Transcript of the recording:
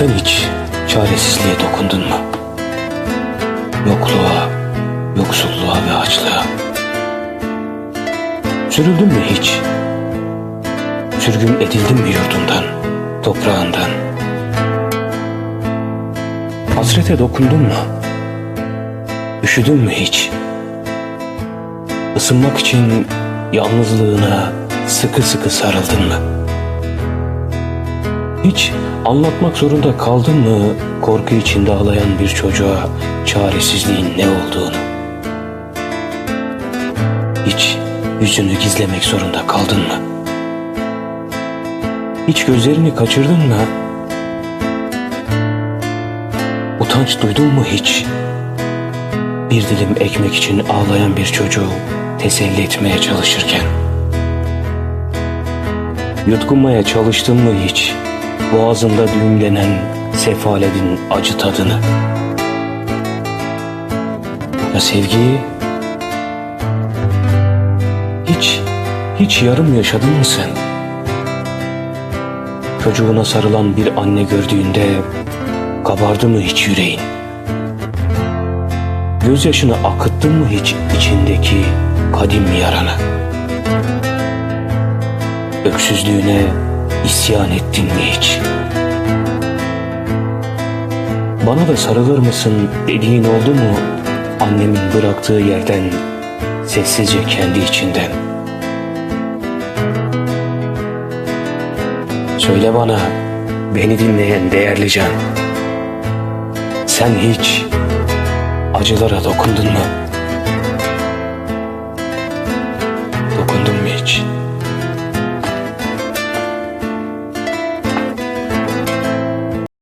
Sen hiç çaresizliğe dokundun mu? Yokluğa, yoksulluğa ve açlığa. Sürüldün mü hiç? Sürgün edildin mi yurdundan, toprağından? Hasrete dokundun mu? Üşüdün mü hiç? Isınmak için yalnızlığına sıkı sıkı sarıldın mı? Hiç anlatmak zorunda kaldın mı korku içinde ağlayan bir çocuğa çaresizliğin ne olduğunu? Hiç yüzünü gizlemek zorunda kaldın mı? Hiç gözlerini kaçırdın mı? Utanç duydun mu hiç? Bir dilim ekmek için ağlayan bir çocuğu teselli etmeye çalışırken. Yutkunmaya çalıştın mı hiç? Boğazında düğümlenen sefaledin acı tadını. Ya sevgiyi? Hiç, hiç yarım yaşadın mı sen? Çocuğuna sarılan bir anne gördüğünde kabardı mı hiç yüreğin? Gözyaşını akıttın mı hiç içindeki kadim yarana? Öksüzlüğüne isyan ettin mi hiç? Bana da sarılır mısın dediğin oldu mu annemin bıraktığı yerden sessizce kendi içinden? Söyle bana beni dinleyen değerli can. Sen hiç acılara dokundun mu? Dokundun mu hiç?